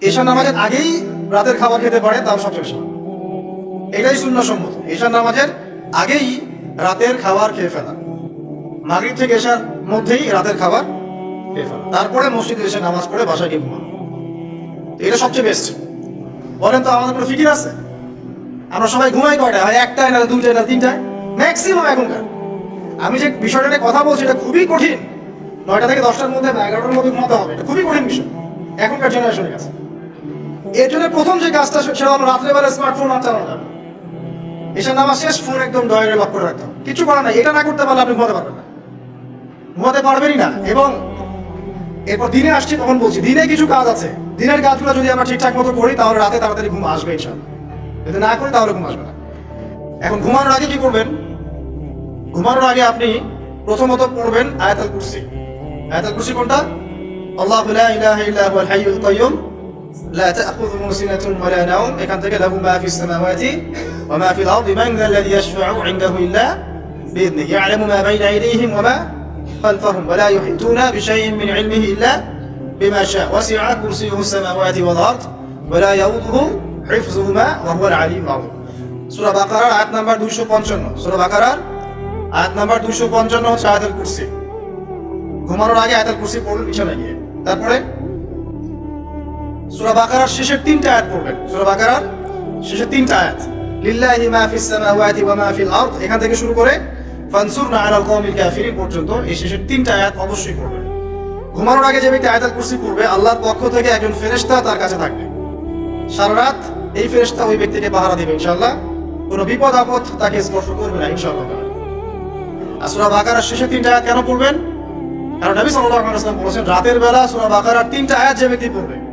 এশা নামাজের আগেই রাতের খাবার খেতে পারে, তাও সবচেয়ে বেশি এটাই শূন্য সম্মত। এশার নামাজের আগেই রাতের খাবার খেয়ে ফেলা। মাগরিব থেকে এশার মধ্যেই রাতের খাবার খেয়ে ফেলা। তারপরে মসজিদে এসে নামাজ পড়ে বাসায় গিয়ে ঘুমানো। এটা সবচেয়ে বেস্ট বলেন তো, আমাদের কোনো ফিকির আছে? আমরা সবাই ঘুমাই কয়টা হয় একটায় না দুটায় না তিনটায়? ম্যাক্সিমাম এখনকার। আমি যে বিষয়টা নিয়ে কথা বলছি, এটা খুবই কঠিন। নয়টা থেকে দশটার মধ্যে এগারোটার মধ্যে ঘুমাতে হবে। এটা খুবই কঠিন বিষয়। এখনকার জেনারেশনের কাছে। এর প্রথম যে কাজটা সেটা হলো রাত্রেবেলা স্মার্টফোন আর চালানো যাবে এসে নামাজ শেষ ফোন একদম ডয়ারে লক করে রাখতে হবে। কিছু করার নাই। এটা না করতে পারলে আপনি ঘুমাতে পারবেন না। ঘুমাতে পারবেনই না। এবং এরপর দিনে আসছি তখন বলছি, দিনে কিছু কাজ আছে। দিনের কাজগুলো যদি আমরা ঠিকঠাক মতো করি, তাহলে রাতে তাড়াতাড়ি ঘুম আসবে ইনশাল্লাহ যদি না করি, তাহলে ঘুম আসবে না। এখন ঘুমানোর আগে কি করবেন? ঘুমানোর আগে আপনি প্রথমত পড়বেন আয়াতুল কুরসি। আয়াতুল কুরসি কোনটা? আল্লাহ ইলাহা ইল্লা হুয়াল হাইয়ুল কাইয়ুম لا تأخذه سنة ولا نوم এখান থেকে له ما في السماوات وما في الأرض من ذا الذي يشفع عنده إلا بإذنه يعلم ما بين أيديهم وما خلفهم ولا يحيطون بشيء من علمه إلا بما شاء وسع كرسيه السماوات والأرض ولا يؤوده حفظهما وهو العلي العظيم সূরা বাকারার আয়াত নাম্বার 255 সূরা বাকারার আয়াত নাম্বার 255 হচ্ছে আয়াতুল কুরসি ঘুমানোর আগে আয়াতুল কুরসি পড়ুন বিছানায় গিয়ে তারপরে সূরা বাকারার শেষের তিনটা আয়াত পড়বেন। সূরা বাকারার শেষের তিনটা আয়াত। লিল্লাহি মা ফিস সামাওয়াতি ওয়া মা ফিল আরদ। এখান থেকে শুরু করে ফানসুরনা আলাল কওমিল কাফিরিন পর্যন্ত এই শেষের তিনটা আয়াত অবশ্যই পড়বেন। ঘুমানোর আগে যে ব্যক্তি আয়াতুল কুরসি পড়বে, আল্লাহর পক্ষ থেকে একজন ফেরেশতা তার কাছে থাকবে। সারা রাত এই ফেরেশতা ওই ব্যক্তিকে পাহারা দেবে, ইনশাআল্লাহ। কোনো বিপদ আপদ তাকে স্পর্শ করবে না, ইনশাআল্লাহ। আর সূরা বাকারার শেষের তিনটা আয়াত কেন পড়বেন? কারণ নবী সাল্লাল্লাহু আলাইহি ওয়াসাল্লাম বলেছেন, রাতের বেলা সূরা বাকারার তিনটা আয়াত যে ব্যক্তি পড়বে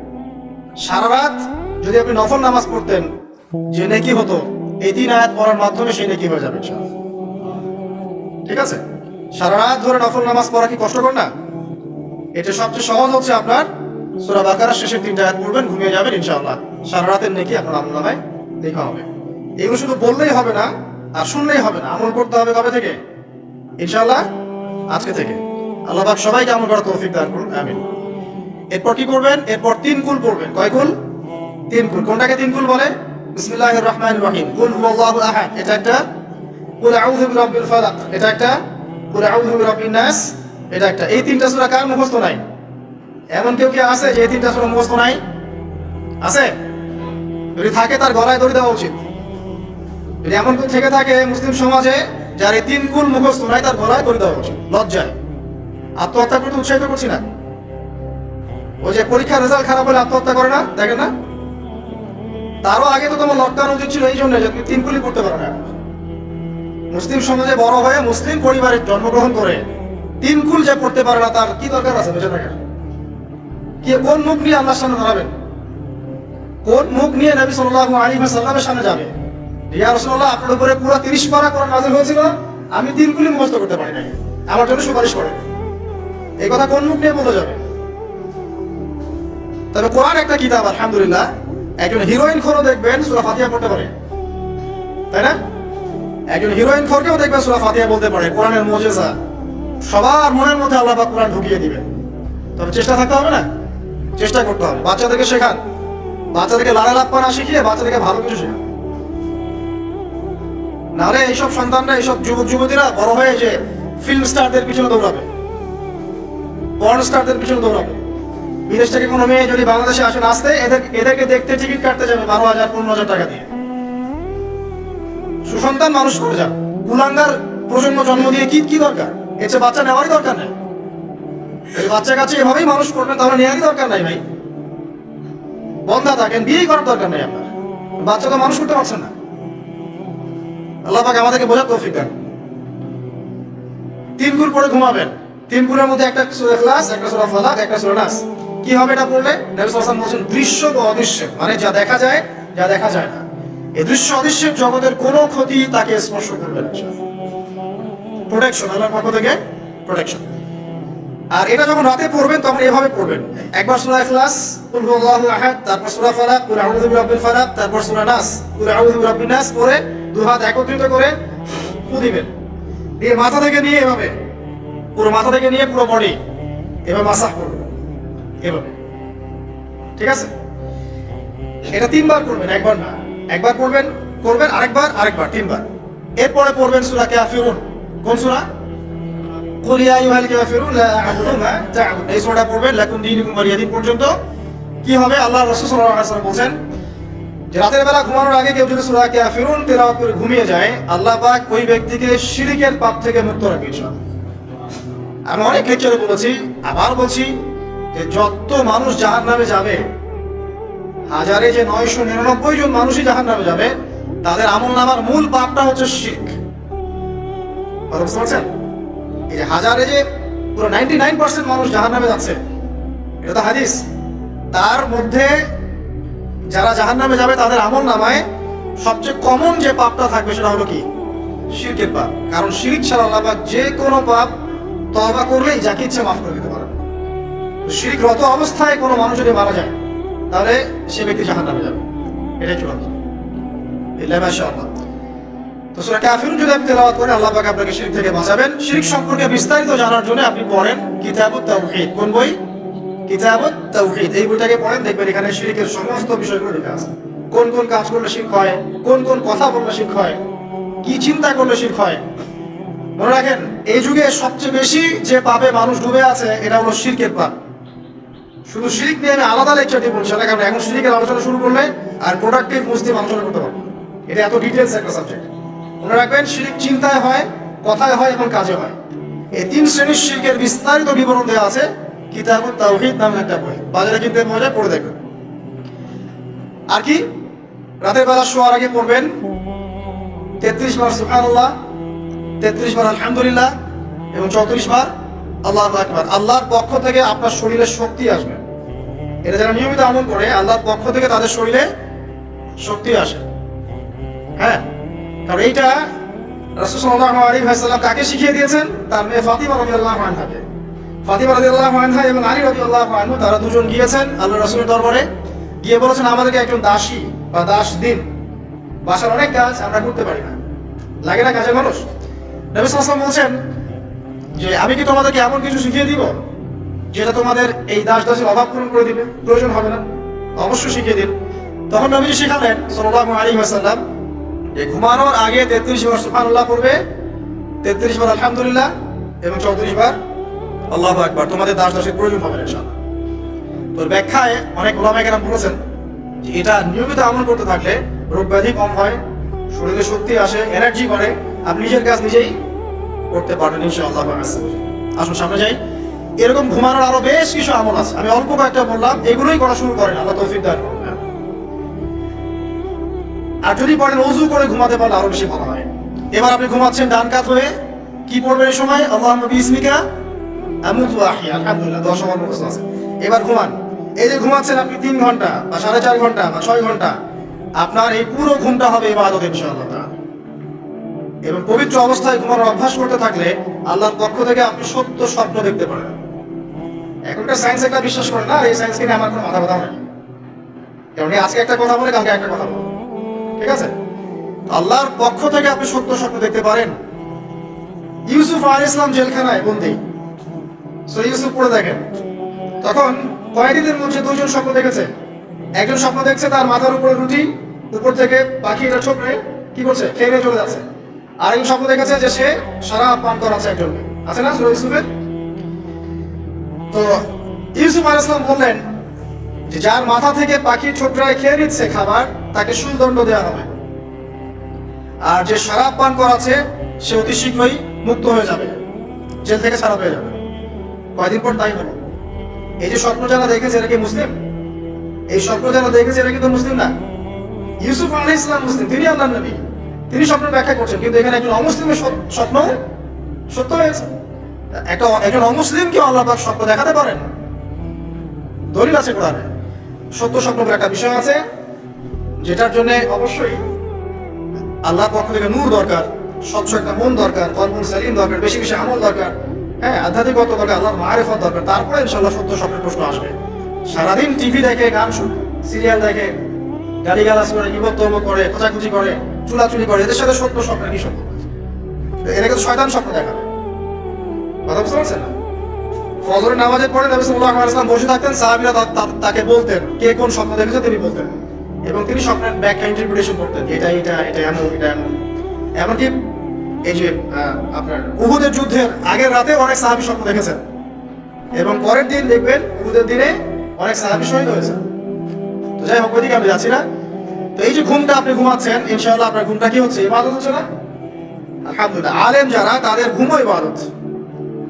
সারা রাত যদি আপনি নফল নামাজ পড়তেন, যে নেকি হতো, এই তিন আয়াত পড়ার মাধ্যমে সেই নেকি হয়ে যাবে ঠিক আছে? সারা রাত ধরে নফল নামাজ পড়া কি কষ্টকর না? এটা সবচেয়ে সহজ হচ্ছে আপনার সূরা বাকারার শেষের তিনটা আয়াত পড়বেন, ঘুমিয়ে যাবেন ইনশাআল্লাহ। সারা রাতের নেকি আপনার আমল নামায় লেখা হবে। এগুলো শুধু বললেই হবে না, আর শুনলেই হবে না। আমল করতে হবে কবে থেকে? ইনশাআল্লাহ, আজকে থেকে। আল্লাহ সবাইকে আমল করার তৌফিক দান করুন, আমিন। এরপর কি করবেন? এরপর তিন কুল পড়বেন। কয় কুল? তিন কুল। কোনটাকে তিন কুল বলে? বিসমিল্লাহির রহমানির রহিম কুল হুয়াল্লাহু আহাদ। এটা একটা? কুল আউযু বিরাব্বিল ফালাক। এটা একটা? কুল আউযু বিরাব্বিন নাস। এটা একটা। এই তিনটা সূরা কার মুখস্থ নাই? এমন কেউ কি আছে যে এই তিনটা সূরা মুখস্থ নাই? আছে? যদি থাকে তার গলায় দড়ি দেওয়া উচিত। যদি এমন কেউ থেকে থাকে মুসলিম সমাজে যার এই তিন কুল মুখস্থ নাই, তার গলায় দড়ি দেওয়া উচিত। লজ্জায়। আত্মহত্যা করতে উৎসাহিত করছি না। ওই যে পরীক্ষার রেজাল্ট খারাপ হলে আত্মহত্যা করে না, দেখেন না? তারও আগে তো তোমার লকডাউন উচিত ছিল, এই জন্য তুমি তিন কুলি করতে পারো না। মুসলিম সমাজে বড় হয়ে মুসলিম পরিবারে জন্মগ্রহণ করে তিন কুল যে পড়তে পারে না, তার কি দরকার আছে বেঁচে থাকার কি, কোন মুখ নিয়ে আল্লাহর সামনে দাঁড়াবেন? কোন মুখ নিয়ে নবী সাল্লাল্লাহু আলাইহি ওয়াসাল্লামের সামনে যাবে? ইয়া রাসূলুল্লাহ, আপনার উপরে পুরো 30 পারা কোরআন নাযিল হয়েছিল, আমি তিন কুলি মুখস্থ করতে পারি নাই। আমার জন্য সুপারিশ করেন। এই কথা কোন মুখ নিয়ে বলতে যাবে? তবে কোরআন একটা কিতাব, আলহামদুলিল্লাহ। একজন হিরোইন খোরও দেখবেন, সুরা ফাতিহা পড়তে পারে। তাই না? একজন হিরোইন খোরকেও দেখবেন, সুরা ফাতিহা বলতে পারে। কোরআনের মজেজা। সবার মনের মধ্যে আল্লাহ পাক কোরআন ঢুকিয়ে দিবেন। তবে চেষ্টা থাকতে হবে না? চেষ্টা করতে হবে। বাচ্চাদেরকে শেখান। বাচ্চাদেরকে লাড়া লাপ্পা না শিখিয়ে বাচ্চাদেরকে ভালো কিছু শেখান। নাহলে এইসব সন্তানরা, এইসব যুবক, যুবতীরা বড় হয়ে যে ফিল্ম স্টারদের পিছনে দৌড়াবে। পর্ন স্টারদের পিছনে দৌড়াবে। বিদেশ থেকে কোনো মেয়ে যদি বাংলাদেশে আসে আসতে এদের এদেরকে দেখতে টিকিট কাটতে যাবে বারো হাজার পনেরো হাজার টাকা দিয়ে। সুসন্তান মানুষ করে যান কুলাঙ্গার প্রজন্ম জন্ম দিয়ে কি কি দরকার? চেয়ে বাচ্চা নেওয়ারই দরকার নেই। বাচ্চা কাছে এভাবেই মানুষ করবেন তাহলে নেওয়ারই দরকার নাই ভাই। বন্ধা থাকেন, বিয়েই করার দরকার নেই আপনার। বাচ্চা তো মানুষ করতে পারছেন না। আল্লাহ আমাদেরকে বোঝার তৌফিক দেন তিন গুণ পরে ঘুমাবেন। তিন গুণের মধ্যে একটা সূরা ইখলাস, একটা সূরা ফালাক, একটা সূরা নাস। কি হবে এটা পড়লে নবী সাল্লাল্লাহু আলাইহি ওয়াসাল্লাম বলেন দৃশ্য ও অদৃশ্য মানে যা দেখা যায়, যা দেখা যায় না। এই দৃশ্য অদৃশ্যের জগতের কোনো ক্ষতি তাকে স্পর্শ করবে না। প্রোটেকশন আল্লাহর পক্ষ থেকে প্রোটেকশন আর এটা যখন রাতে পড়বেন, তখন এভাবে পড়বেন। একবার সূরা ইখলাস, কুল হুয়াল্লাহু আহাদ, তারপর সূরা ফালাক, কুল আউযু বিরাব্বিল ফালাক, তারপর সূরা নাস, কুল আউযু বিরাব্বিন নাস পড়ে দুই হাত একত্রিত করে ফু দিবেন। দিয়ে মাথা থেকে নিয়ে এভাবে, পুরো মাথা থেকে নিয়ে পুরো বডি এভাবে মাসাজ করবেন। এভাবে। ঠিক আছে? এটা তিনবার করবেন, একবার না। একবার পড়বেন করবেন, আরেকবার আরেকবার, তিনবার। এরপরে পড়বেন সূরা কাফিরুন। কোন সূরা? কুল ইয়া আইয়ুহাল কাফিরুন, লা আ'বুদু মা তা'বুদুন। এই সূরাটা পড়বেন, লাকুম দীনুকুম ওয়ালিয়াদিন পর্যন্ত। কি হবে? আল্লাহ রাসূল সাল্লাল্লাহু আলাইহি ওয়াসাল্লাম বলেন রাতের বেলা ঘুমানোর আগে কেউ যদি সূরা কাফিরুন তেলাওয়াত করে ঘুমিয়ে যায়, আল্লাহ পাক ওই ব্যক্তিকে শিরকের পাপ থেকে মুক্ত রাখবে, ইনশাআল্লাহ। আমি অনেক লেকচারে বলেছি, আবার বলছি যে যত মানুষ জাহান নামে যাবে, হাজারে যে নয়শো নিরানব্বই জন মানুষই জাহান নামে যাবে, তাদের আমল নামার মূল পাপটা হচ্ছে শিখ বুঝতে এই যে হাজারে যে পুরো নাইনটি নাইন পার্সেন্ট মানুষ জাহান নামে যাচ্ছে, এটা তো হাদিস। তার মধ্যে যারা জাহান নামে যাবে, তাদের আমল নামায় সবচেয়ে কমন যে পাপটা থাকবে, সেটা হলো কি? শিরকের পাপ। কারণ শিরিক ছাড়া আল্লাহ যে কোনো পাপ তবা করলেই যাকে ইচ্ছে মাফ করে দিতে শিরিকরত অবস্থায় কোনো মানুষ যদি মারা যায়, তাহলে সে ব্যক্তি জাহান নামে যাবে। এটাই চূড়ান্ত। যদি তেলাওয়াত আপনাকে থেকে বাঁচাবেন। সম্পর্কে বিস্তারিত জানার জন্য আপনি পড়েন কোন বই? এই বইটাকে পড়েন, দেখবেন এখানে সমস্ত আছে। কোন কোন কাজ করলে হয়, কোন কোন কথা হয়, কি চিন্তা করলে শিরক হয়। মনে রাখেন, এই যুগে সবচেয়ে বেশি যে পাপে মানুষ ডুবে আছে, এটা হলো শিরকের পাপ। শুধু শিরিক নিয়ে আমি আলাদা লেকচার দিব সেটা কারণ এখন শিরিকের আলোচনা শুরু করলে আর প্রোডাক্টিভ মুসলিম আলোচনা করতে পারব এটা এত ডিটেলস একটা সাবজেক্ট মনে রাখবেন, শিরিক চিন্তায় হয়, কথায় হয় এবং কাজে হয়। এই তিন শ্রেণির শিরকের বিস্তারিত বিবরণ দেওয়া আছে, কিতাবুত তাওহীদ নামে একটা বই। বাজারে কিনতে মজা পড়ে দেখবেন। আর কি? রাতের বেলা শোয়ার আগে পড়বেন। তেত্রিশ বার সুবহানাল্লাহ, তেত্রিশ বার আলহামদুলিল্লাহ এবং চৌত্রিশ বার আল্লাহ আকবার। আল্লাহর পক্ষ থেকে আপনার শরীরে শক্তি আসবে। এটা যারা নিয়মিত আমল করে, আল্লাহর পক্ষ থেকে তাদের শরীরে শক্তি আসে। হ্যাঁ? কারণ এইটা রাসূল সাল্লাল্লাহু আলাইহি ওয়াসাল্লাম কাকে শিখিয়ে দিয়েছেন? তার মেয়ে ফাতিমা রাদিয়াল্লাহু আনহাকে। ফাতিমা রাদিয়াল্লাহু আনহা এবং আলী রাদিয়াল্লাহু আনহু, তারা দুজন গিয়েছেন আল্লাহ রাসূলের দরবারে। গিয়ে বলেছেন, আমাদেরকে একজন দাসী বা দাস দিন। বাসার অনেক কাজ আমরা করতে পারি না। লাগে না কাজের মানুষ? নবী ওয়াসাল্লাম বলছেন যে আমি কি তোমাদেরকে এমন কিছু শিখিয়ে দিব যেটা তোমাদের এই দাস দাসের অভাব পূরণ করে দিবে? প্রয়োজন হবে না। অবশ্যই শিখিয়ে দিন তখন নবীজি শিখালেন, সাল্লাল্লাহু আলী ওয়াসাল্লাম, যে ঘুমানোর আগে তেত্রিশ বার সুবহানাল্লাহ করবে তেত্রিশ বার আলহামদুলিল্লাহ এবং চৌত্রিশ বার আল্লাহু একবার তোমাদের দাস দাসের প্রয়োজন হবে না তো ব্যাখ্যায় অনেক ওলামায়ে কেরাম বলেছেন যে এটা নিয়মিত আমল করতে থাকলে রোগ ব্যাধি কম হয়, শরীরে শক্তি আসে এনার্জি করে। আপনি নিজের কাজ নিজেই করতে পারবেন ইনশাআল্লাহ। আসুন, সামনে যাই। এরকম ঘুমানোর আরও বেশ কিছু আমল আছে। আমি অল্প কয়েকটা বললাম, এগুলোই করা শুরু করেন, আল্লাহ তৌফিক দান। আর যদি পড়েন অজু করে ঘুমাতে পারলে আরও বেশি ভালো হয়। এবার আপনি ঘুমাচ্ছেন ডান কাত হয়ে, কি পড়বেন এই সময়? আল্লাহ বিসমিকা আমুতু আলহামদুলিল্লাহ, দশ আমার প্রশ্ন আছে। এবার ঘুমান। এই যে ঘুমাচ্ছেন আপনি তিন ঘণ্টা, বা সাড়ে চার ঘণ্টা, বা ছয় ঘণ্টা, আপনার এই পুরো ঘুমটা হবে ইবাদত ইনশাআল্লাহ তাআলা। এবং পবিত্র অবস্থায় ঘুমানোর অভ্যাস করতে থাকলে আল্লাহর পক্ষ থেকে আপনি সত্য স্বপ্ন দেখতে পারেন। এখনকার সায়েন্স একটা বিশ্বাস করে না এই সায়েন্স নিয়ে আমার কোনো মাথা ব্যথা নেই। কারণ আজকে একটা কথা বলে, কালকে একটা কথা বলে ঠিক আছে? আল্লাহর পক্ষ থেকে আপনি সত্য স্বপ্ন দেখতে পারেন। ইউসুফ আল ইসলাম জেলখানায়, বন্দি। সো ইউসুফ পড়ে দেখেন। তখন কয়েদিদের মধ্যে দুজন স্বপ্ন দেখেছে। একজন স্বপ্ন দেখছে তার মাথার উপরে রুটি, উপর থেকে পাখি এটা ছোপড়ে কি করছে? ট্রেনে চলে যাচ্ছে। আরেকজন স্বপ্ন দেখেছে যে সে সারা পান করাচ্ছে একজনকে আছে না সুরা ইউসুফের? তো ইউসুফ আল ইসলাম বললেন যে যার মাথা থেকে পাখি ছোটরায় খেয়ে নিচ্ছে খাবার, তাকে সুদণ্ড দেওয়া হবে। আর যে শরাব পান করাচ্ছে সে অতি শীঘ্রই মুক্ত হয়ে যাবে। জেল থেকে ছাড়া হয়ে যাবে। কয়দিন পর তাই হলো। এই যে স্বপ্ন যারা দেখেছে, এরা কি মুসলিম? এই স্বপ্ন যারা দেখেছে, এরা কিন্তু মুসলিম না? ইউসুফ আলাহ ইসলাম মুসলিম, তিনি আল্লাহ নবী। তিনি স্বপ্ন ব্যাখ্যা করছেন, কিন্তু এখানে একজন অমুসলিমের স্বপ্ন সত্য হয়েছে। একটা একজন অমুসলিমকে আল্লাহ স্বপ্ন দেখাতে পারেন। দলিল আছে কোরআনে। সত্য স্বপ্ন একটা বিষয় আছে, যেটার জন্য অবশ্যই আল্লাহর পক্ষ থেকে নূর দরকার, স্বচ্ছ একটা মন দরকার কর্মন সালিম দরকার, বেশি বেশি আমল দরকার হ্যাঁ আধ্যাত্মিকত দরকার, আল্লাহর মারেফত দরকার। তারপরে ইনশাল্লাহ সত্য স্বপ্নের প্রশ্ন আসবে। সারাদিন টিভি দেখে, গান শুনে সিরিয়াল দেখে গাড়ি গালাস করে ইবত করে, খোঁচাখুচি করে চুলাচুলি করে, এদের সাথে সত্য স্বপ্নের কি সম্পর্ক এরা কিন্তু শয়তান স্বপ্ন দেখাবে কথা বুঝতে পারছেন না? ফজরের নামাজের পরে নবী সাল্লাল্লাহু আলাইহি বসে থাকতেন, সাহাবীরা তা- তা- তাকে বলতেন, কে কোন স্বপ্ন দেখেছে তিনি বলতেন। এবং তিনি স্বপ্নের ব্যাখ্যা ইন্টারপ্রিটেশন করতেন এটা এটা এটা এমন এটা এমন। এমনকি এই যে আপনার উহুদের যুদ্ধের আগের রাতে অনেক সাহাবি স্বপ্ন দেখেছেন। এবং পরের দিন দেখবেন উহুদের দিনে অনেক সাহাবি শহীদ হয়েছে তো যাই হোক, ওইদিকে আমি যাচ্ছি না। তো এই যে ঘুমটা আপনি ঘুমাচ্ছেন, ইনশাআল্লাহ আপনার ঘুমটা কি হচ্ছে? ইবাদত হচ্ছে না? আলহামদুলিল্লাহ। আলেম যারা, তাদের ঘুমও ইবাদত।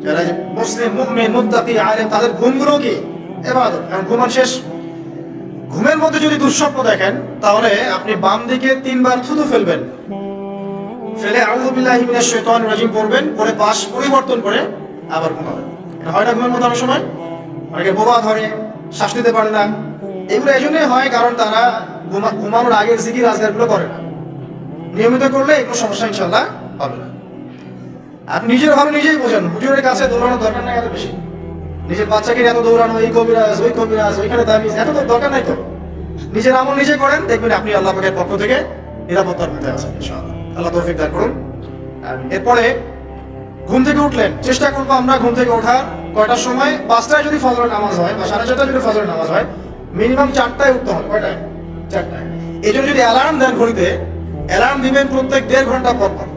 যারা মুসলিম, মুমিন, মুত্তাকি, আলেম, তাদের ঘুমগুলো কি? ইবাদত। কারণ ঘুমান শেষ। ঘুমের মধ্যে যদি দুঃস্বপ্ন দেখেন, তাহলে আপনি বাম দিকে তিনবার থুতু ফেলবেন। ফেলে আউযু বিল্লাহি মিনাশ শাইতানির রাজিম পড়বেন, পরে পাশ পরিবর্তন করে আবার ঘুমাবেন। হয় না ঘুমের মধ্যে অনেক সময়? অনেকে বোবা ধরে, শ্বাস নিতে পারে না। এগুলো এই জন্যই হয় কারণ তারা ঘুমানোর আগের জিকির আজগারগুলো করে না। নিয়মিত করলে এগুলো সমস্যা ইনশাল্লাহ হবে না। আপনি নিজের ভালো নিজেই বোঝেন, হুজুরের কাছে দৌড়ানোর দরকার নাই এত বেশি। নিজের বাচ্চাকে এত দৌড়ানো, এই কবিরাজ, ওই কবিরাজ, ওইখানে দাবি এত দরকার নাই তো। নিজের আমল নিজে করেন, দেখবেন আপনি আল্লাহ পাকের পক্ষ থেকে নিরাপত্তার মধ্যে আছেন ইনশাআল্লাহ। আল্লাহ তৌফিক দান করুন। এরপরে ঘুম থেকে উঠলেন। চেষ্টা করব আমরা ঘুম থেকে ওঠার কয়টার সময়? পাঁচটায় যদি ফজরের নামাজ হয় বা সাড়ে চারটায় যদি ফজরের নামাজ হয়, মিনিমাম চারটায় উঠতে হবে, কয়টায়? চারটায় এই জন্য যদি অ্যালার্ম দেন ঘড়িতে অ্যালার্ম দিবেন প্রত্যেক দেড় ঘণ্টা পর পর।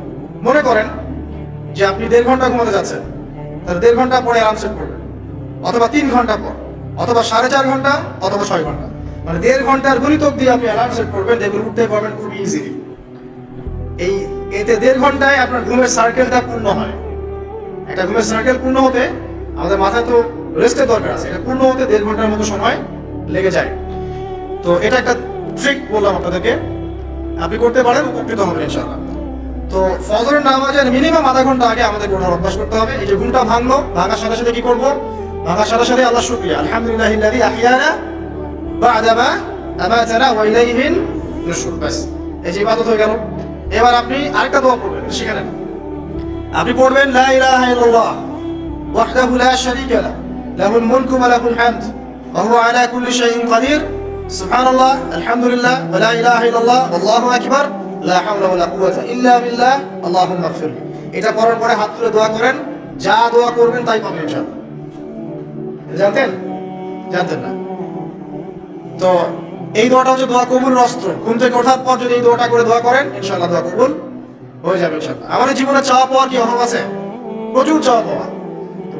মনে করেন যে আপনি দেড় ঘণ্টা ঘুমাতে যাচ্ছেন, তাহলে দেড় ঘণ্টা পরে অ্যালার্ম সেট করবেন। অথবা তিন ঘণ্টা পর, অথবা সাড়ে চার ঘণ্টা, অথবা ছয় ঘণ্টা। মানে দেড় ঘণ্টার গণিতক দিয়ে আপনি অ্যালার্ম সেট করবেন, দেখবেন উঠতে পারবেন খুব ইজিলি এই এতে দেড় ঘন্টায় আপনার ঘুমের সার্কেলটা পূর্ণ হয়। একটা ঘুমের সার্কেল পূর্ণ হতে আমাদের মাথায় তো রেস্টের দরকার আছে। এটা পূর্ণ হতে দেড় ঘণ্টার মতো সময় লেগে যায়। তো এটা একটা ট্রিক বললাম আপনাদেরকে। আপনি করতে পারেন, উপকৃত হবেন ইনশাআল্লাহ। তো ফজরের নামাজের মিনিমাম আধা ঘণ্টা আগে আমাদের ওঠার অভ্যাস করতে হবে। এই যে ঘুমটা ভাঙলো, ভাঙার সাথে সাথে কি করব? ভাঙার সাথে সাথে আল্লাহ শুকরিয়া। আলহামদুলিল্লাহ ইল্লাযী আহইয়ানা বা'দা মা আমাতানা ওয়া ইলাইহিন নুশুর বাস এই যে ইবাদত হয়ে গেল। এবার আপনি আরেকটা দোয়া পড়বেন শিখে নেন আপনি পড়বেন, লা ইলাহা ইল্লাল্লাহ, ওয়াহদাহু লা শারীকা লাহ লাহুল মুলকু ওয়া লাহুল হামদ, ওয়া হুয়া আলা কুল্লি শাইইন কাদির। সুবহানাল্লাহ, আলহামদুলিল্লাহ, ওয়া ইলাহা ইল্লাল্লাহ, আল্লাহু আকবার, লা হাওলা ওয়া লা কুওয়াতা ইল্লা বিল্লাহ, আল্লাহুম্মা ইগফির এটা পড়ার পরে হাত তুলে দোয়া করেন, যা দোয়া করবেন তাই পাবেন ইনশাআল্লাহ। জানতেন? জানতেন না। তো এই দোয়াটা হচ্ছে দোয়া কবুল অস্ত্র। ঘুম থেকে ওঠার পর যদি এই দোয়াটা করে দোয়া করেন, ইনশাআল্লাহ দোয়া কবুল হয়ে যাবে ইনশাআল্লাহ। আমাদের জীবনে চাওয়া পাওয়ার কি অভাব আছে? প্রচুর চাওয়া পাওয়া।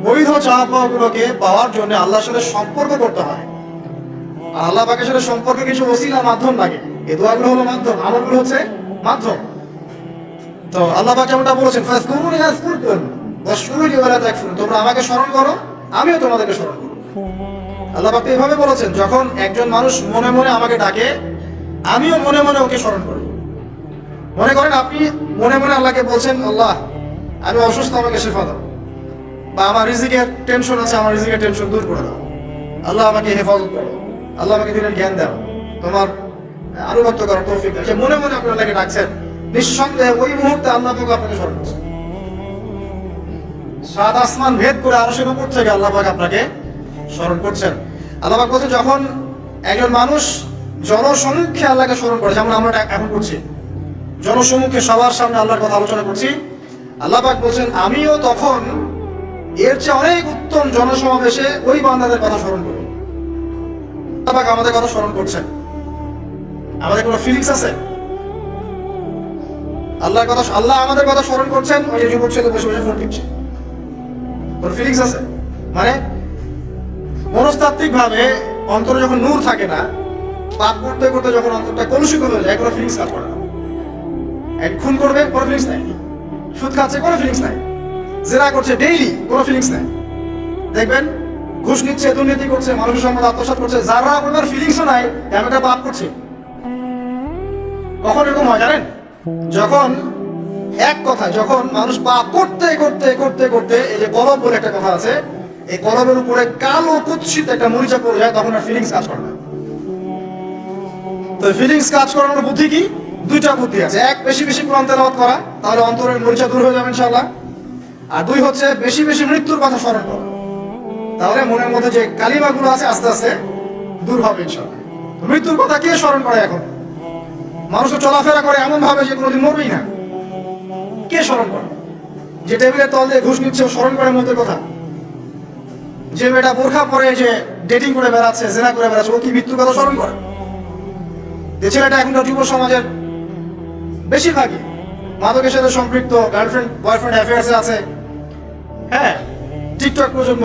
বৈধ চাওয়া পাওয়া গুলোকে পাওয়ার জন্য আল্লাহর সাথে সম্পর্ক করতে হয়। আল্লাহ পাকের সাথে সম্পর্কে কিছু ওসিলা মাধ্যম লাগে। এই দোয়াগুলো হলো মাধ্যম। আমলগুলো হচ্ছে মাধ্যম। তো আল্লাহ পাক যেমনটা বলেছেন ফাজকুরুনি আযকুরকুম ওয়াশকুরুনি ওয়া লা তাকফুরুন তোমরা আমাকে স্মরণ করো, আমিও তোমাদেরকে স্মরণ করব। আল্লাহ পাক এভাবে বলেছেন, যখন একজন মানুষ মনে মনে আমাকে ডাকে, আমিও মনে মনে ওকে স্মরণ করি। মনে করেন আপনি মনে মনে আল্লাহকে বলছেন, আল্লাহ, আমি অসুস্থ, আমাকে শেফা দাও। বা, আমার রিজিকের টেনশন আছে, আমার রিজিকের টেনশন দূর করে দাও। আল্লাহ আমাকে হেফাজত করো। আল্লাহ আমাকে দিনের জ্ঞান দাও। তোমার আনুগত্য করার তৌফিক। যে মনে মনে আপনি আল্লাহকে ডাকছেন। নিঃসন্দেহে ওই মুহূর্তে আল্লাহ পাক আপনাকে স্মরণ করছেন সাত আসমান ভেদ করে আরশের উপর থেকে আল্লাহ পাক আপনাকে স্মরণ করছেন। আল্লাহ পাক বলছেন যখন একজন মানুষ জনসমুখে আল্লাহকে স্মরণ করে, যেমন আমরা এখন করছি জনসমুখে সবার সামনে আল্লাহর কথা আলোচনা করছি, আল্লাহ পাক বলছেন, আমিও তখন এর চেয়ে অনেক উত্তম জনসমাবেশে ওই বান্দাদের কথা স্মরণ করি। আল্লাহ আমাদের কথা স্মরণ করছেন আমাদের কোনো ফিলিংস আছে? আল্লাহর কথা আল্লাহ আমাদের কথা স্মরণ করছেন, ওই যে যুবক ছেলে বসে বসে ফোন টিপছে। ফিলিংস আছে? মানে মনস্তাত্ত্বিক ভাবে অন্তরে যখন নূর থাকে না, পাপ করতে করতে যখন অন্তরটা কলুষিত হয়ে যায়, কোনো ফিলিংস কাজ করে না। খুন করবে, কোনো ফিলিংস নাই। সুদ খাচ্ছে, কোনো ফিলিংস নাই। জেরা করছে, ডেইলি কোনো ফিলিংস নাই। দেখবেন ঘুষ নিচ্ছে, দুর্নীতি করছে, মানুষের সম্পদ আত্মসাৎ করছে, যারা আপনার ফিলিংসও নাই আমি একটা পাপ করছে। কখন এরকম হয় জানেন? যখন এক কথা যখন মানুষ পাপ করতে করতে করতে করতে, এই যে কলম বলে একটা কথা আছে, এই কলমের উপরে কালো কুৎসিত একটা মরিচা পড়ে যায়, তখন আর ফিলিংস কাজ করে তো ফিলিংস কাজ করানোর বুদ্ধি কি? দুইটা বুদ্ধি আছে। এক, বেশি বেশি কোরআন করা, তাহলে অন্তরের মরিচা দূর হয়ে যাবে ইনশাআল্লাহ। আর দুই হচ্ছে, বেশি বেশি মৃত্যুর কথা স্মরণ করা। তাহলে মনের মধ্যে যে কালিমাগুলো আছে আস্তে আস্তে দূর হবে ইনশাআল্লাহ। তো মৃত্যুর কথা কে স্মরণ করে এখন? মানুষ তো চলাফেরা করে এমন ভাবে যে কোনোদিন মরবেই না। কে স্মরণ করে? যে টেবিলের তল দিয়ে ঘুষ নিচ্ছে স্মরণ করে মধ্যে কথা। যে মেয়েটা বোরখা পরে যে ডেটিং করে বেড়াচ্ছে, জেনা করে বেড়াচ্ছে, ও কি মৃত্যুর কথা স্মরণ করে? যে ছেলেটা এখনকার যুব সমাজের বেশিরভাগই মাদকের সাথে সম্পৃক্ত গার্লফ্রেন্ড বয়ফ্রেন্ড অ্যাফেয়ার্সে আছে। হ্যাঁ টিকটক প্রজন্ম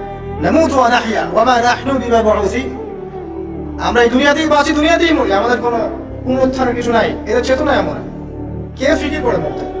নামুতু ওয়া নাহিয়া, ওয়া মা নাহনু বিমাবউসিন আমরা এই দুনিয়াতেই বাঁচি, দুনিয়াতেই মরি। আমাদের কোনো পুনরুত্থানের কিছু নাই। এদের চেতনা আমরা। কে ফিকির করে মরতে